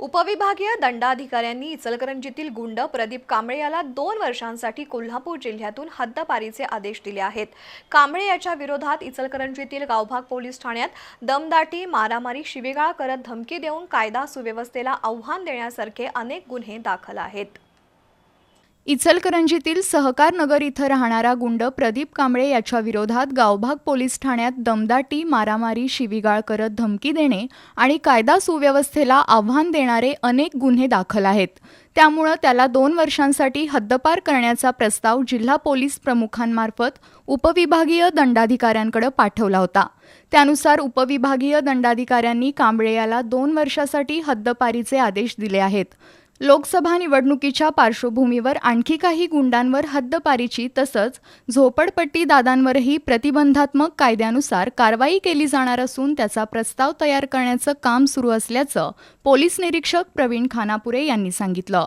उपविभागीय दंडाधिकाऱ्यांनी इचलकरंजीतील गुंड प्रदीप कांबळे याला दोन वर्षांसाठी कोल्हापूर जिल्ह्यातून हद्दपारीचे आदेश दिले आहेत. कांबळे याच्या विरोधात इचलकरंजीतील गावभाग पोलीस ठाण्यात दमदाटी मारामारी शिवेगाळ करत धमकी देऊन कायदा सुव्यवस्थेला आव्हान देण्यासारखे अनेक गुन्हे दाखल आहेत. इचलकरंजीतील सहकार नगर इथं राहणारा गुंड प्रदीप कांबळे याच्या विरोधात गावभाग पोलीस ठाण्यात दमदाटी मारामारी शिवीगाळ करत धमकी देणे आणि कायदा सुव्यवस्थेला आव्हान देणारे अनेक गुन्हे दाखल आहेत. त्यामुळं त्याला दोन वर्षांसाठी हद्दपार करण्याचा प्रस्ताव जिल्हा पोलीस प्रमुखांमार्फत उपविभागीय दंडाधिकाऱ्यांकडे पाठवला होता. त्यानुसार उपविभागीय दंडाधिकाऱ्यांनी कांबळे याला दोन वर्षासाठी हद्दपारीचे आदेश दिले आहेत. लोकसभा निवडणुकीच्या पार्श्वभूमीवर आणखी काही गुंडांवर हद्दपारीची तसंच झोपडपट्टी दादांवरही प्रतिबंधात्मक कायद्यानुसार कारवाई केली जाणार असून त्याचा प्रस्ताव तयार करण्याचं काम सुरू असल्याचं पोलीस निरीक्षक प्रवीण खानापुरे यांनी सांगितलं.